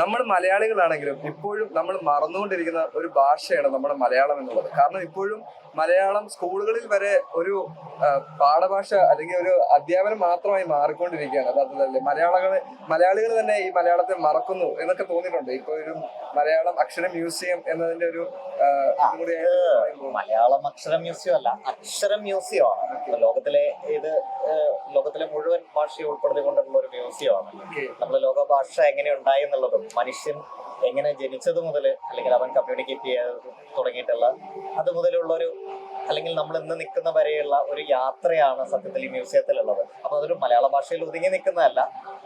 നമ്മൾ മലയാളികളാണെങ്കിലും ഇപ്പോഴും നമ്മൾ മറന്നുകൊണ്ടിരിക്കുന്ന ഒരു ഭാഷയാണ് നമ്മുടെ മലയാളം എന്നുള്ളത്. കാരണം ഇപ്പോഴും മലയാളം സ്കൂളുകളിൽ വരെ ഒരു പാഠഭാഷ അല്ലെങ്കിൽ ഒരു അധ്യാപനം മാത്രമായി മാറിക്കൊണ്ടിരിക്കുകയാണ്. അതല്ലേ? മലയാളികൾ മലയാളികൾ തന്നെ ഈ മലയാളത്തെ മറക്കുന്നു എന്നൊക്കെ തോന്നിയിട്ടുണ്ട്. ഇപ്പൊ ഒരു മലയാളം അക്ഷര മ്യൂസിയം എന്നതിന്റെ ഒരു മലയാളം അക്ഷര മ്യൂസിയം അല്ല അക്ഷര മ്യൂസിയം ആണ് ലോകത്തിലെ ഇത് ലോകത്തിലെ മുഴുവൻ ഭാഷയെ ഉൾപ്പെടുത്തിക്കൊണ്ടുള്ള ഒരു മ്യൂസിയമാണ് നമ്മുടെ ലോക ഭാഷ എങ്ങനെ ഉണ്ടായി എന്നുള്ളതും മനുഷ്യൻ എങ്ങനെ ജനിച്ചത് മുതൽ അല്ലെങ്കിൽ അവൻ കമ്മ്യൂണിക്കേറ്റ് ചെയ്യാൻ തുടങ്ങിയിട്ടുള്ള അത് മുതലുള്ള ഒരു അല്ലെങ്കിൽ നമ്മൾ ഇന്ന് നിൽക്കുന്ന വരെയുള്ള ഒരു യാത്രയാണ് സത്യത്തിൽ ഈ മ്യൂസിയത്തിലുള്ളത്. അപ്പൊ അതൊരു മലയാള ഭാഷയിൽ ഒതുങ്ങി നിൽക്കുന്നതല്ല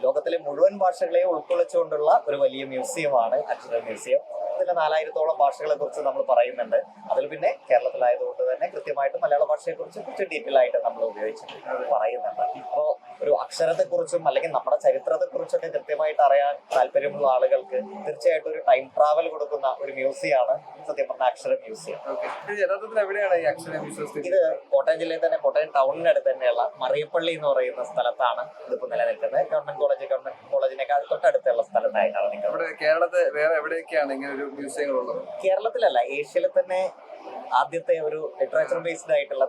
ലോകത്തിലെ മുഴുവൻ ഭാഷകളെയും ഉൾക്കൊള്ളിച്ചുകൊണ്ടുള്ള ഒരു വലിയ മ്യൂസിയമാണ് അക്ഷര മ്യൂസിയം. ഇതിലെ നാലായിരത്തോളം ഭാഷകളെ കുറിച്ച് നമ്മൾ പറയുന്നുണ്ട്. അതിൽ പിന്നെ കേരളത്തിലായതുകൊണ്ട് തന്നെ കൃത്യമായിട്ട് മലയാള ഭാഷയെ കുറിച്ച് കുറച്ച് ഡീറ്റെയിൽ ആയിട്ട് നമ്മൾ ഉപയോഗിച്ചിട്ട് പറയുന്നുണ്ട്. ഇപ്പോൾ ഒരു അക്ഷരത്തെ കുറിച്ചും അല്ലെങ്കിൽ നമ്മുടെ ചരിത്രത്തെ കുറിച്ചൊക്കെ കൃത്യമായിട്ട് അറിയാൻ താല്പര്യമുള്ള ആളുകൾക്ക് തീർച്ചയായിട്ടും ഒരു ടൈം ട്രാവൽ കൊടുക്കുന്ന ഒരു മ്യൂസിയമാണ് സത്യം പറഞ്ഞ അക്ഷര മ്യൂസിയം. ഇത് കോട്ടയം ജില്ലയിൽ തന്നെ കോട്ടയം ടൗണിനടുത്ത് തന്നെയുള്ള മറിയപ്പള്ളി എന്ന് പറയുന്ന സ്ഥലത്താണ് ഇതിപ്പോൾ നിലനിൽക്കുന്നത്. ഗവൺമെന്റ് കോളേജ് ഗവൺമെന്റ് കോളേജിനേക്കാൾ നമ്മുടെ കേരളത്തെ വേറെ എവിടെയൊക്കെയാണ് ഇങ്ങനെ ഒരു മ്യൂസിയങ്ങൾ ഉള്ളത് കേരളത്തിലല്ല ഏഷ്യയിലെ തന്നെ ആദ്യത്തെ ഒരു ലിറ്ററേച്ചർ ബേസ്ഡ് ആയിട്ടുള്ള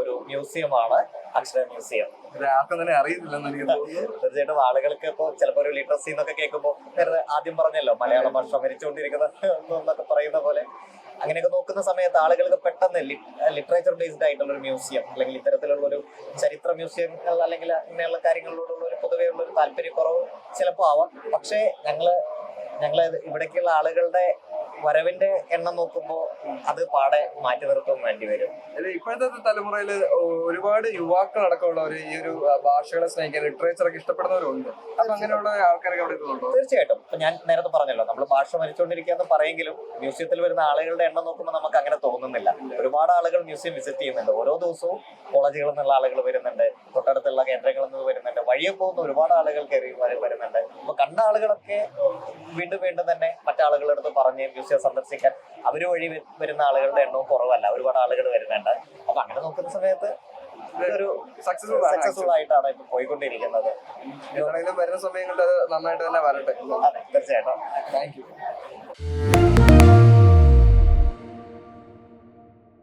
ഒരു മ്യൂസിയമാണ് അക്ഷര മ്യൂസിയം. ആർക്കും തന്നെ അറിയത്തില്ലെന്ന് എനിക്ക് തോന്നുന്നു. തീർച്ചയായിട്ടും ആളുകൾക്ക് ഇപ്പോൾ ചിലപ്പോൾ ഒരു ലിറ്ററസി എന്നൊക്കെ കേൾക്കുമ്പോൾ നേരത്തെ ആദ്യം പറഞ്ഞല്ലോ മലയാള ഭാഷ മരിച്ചുകൊണ്ടിരിക്കുന്ന എന്നൊക്കെ പറയുന്ന പോലെ. അങ്ങനെയൊക്കെ നോക്കുന്ന സമയത്ത് ആളുകൾക്ക് പെട്ടെന്ന് ലിറ്ററേച്ചർ ബേസ്ഡ് ആയിട്ടുള്ള ഒരു മ്യൂസിയം അല്ലെങ്കിൽ ഇത്തരത്തിലുള്ള ഒരു ചരിത്ര മ്യൂസിയങ്ങൾ അല്ലെങ്കിൽ ഇങ്ങനെയുള്ള കാര്യങ്ങളോടുള്ള ഒരു പൊതുവേ ഉള്ള ഒരു താല്പര്യക്കുറവ് ചിലപ്പോൾ ആവാം. പക്ഷേ ഞങ്ങൾ ഞങ്ങൾ ഇവിടേക്കുള്ള ആളുകളുടെ വരവിന്റെ എണ്ണം നോക്കുമ്പോൾ അത് പാടെ മാറ്റി നിർത്തും വേണ്ടി വരും. ഇപ്പോഴത്തെ തലമുറയിൽ ഒരുപാട് യുവാക്കൾ അടക്കമുള്ളവർ ഈ ഒരു ഭാഷകളെ സ്നേഹിക്കാൻ ലിറ്ററേച്ചർ ഒക്കെ ഇഷ്ടപ്പെടുന്നവരുണ്ട്. അപ്പൊ അങ്ങനെയുള്ള ആൾക്കാരൊക്കെ അവിടെ എത്തുന്നുണ്ടോ തീർച്ചയായിട്ടും. ഇപ്പൊ ഞാൻ നേരത്തെ പറഞ്ഞല്ലോ നമ്മൾ ഭാഷ മരിച്ചുകൊണ്ടിരിക്കുകയെന്ന് പറയെങ്കിലും മ്യൂസിയത്തിൽ വരുന്ന ആളുകളുടെ എണ്ണം നോക്കുമ്പോൾ നമുക്ക് അങ്ങനെ തോന്നുന്നില്ല. ഒരുപാട് ആളുകൾ മ്യൂസിയം വിസിറ്റ് ചെയ്യുന്നുണ്ട്. ഓരോ ദിവസവും കോളേജുകളിൽ നിന്നുള്ള ആളുകൾ വരുന്നുണ്ട് തൊട്ടടുത്തുള്ള കേന്ദ്രങ്ങളിൽ നിന്ന് വരുന്നുണ്ട് വഴിയെ പോകുന്ന ഒരുപാട് ആളുകൾ കയറി വര- വരുന്നുണ്ട്. അപ്പൊ കണ്ട ആളുകളൊക്കെ വീണ്ടും വീണ്ടും തന്നെ മറ്റാളുകളുടെ അടുത്ത് പറഞ്ഞ് മ്യൂസിയം സന്ദർശിക്കാൻ അവർ വഴി വരുന്ന ആളുകളുടെ എണ്ണവും കുറവല്ല. ഒരുപാട് ആളുകൾ വരുന്നുണ്ട്. അപ്പൊ അങ്ങനെ നോക്കുന്ന സമയത്ത് ഇതൊരു സക്സസ്ഫുൾ സക്സസ്ഫുൾ ആയിട്ടാണ് ഇപ്പൊ പോയിക്കൊണ്ടിരിക്കുന്നത്. എന്താണെങ്കിലും വരുന്ന സമയങ്ങളിൽ അത് നന്നായിട്ട് തന്നെ വരട്ടെ. തീർച്ചയായിട്ടും. Thank you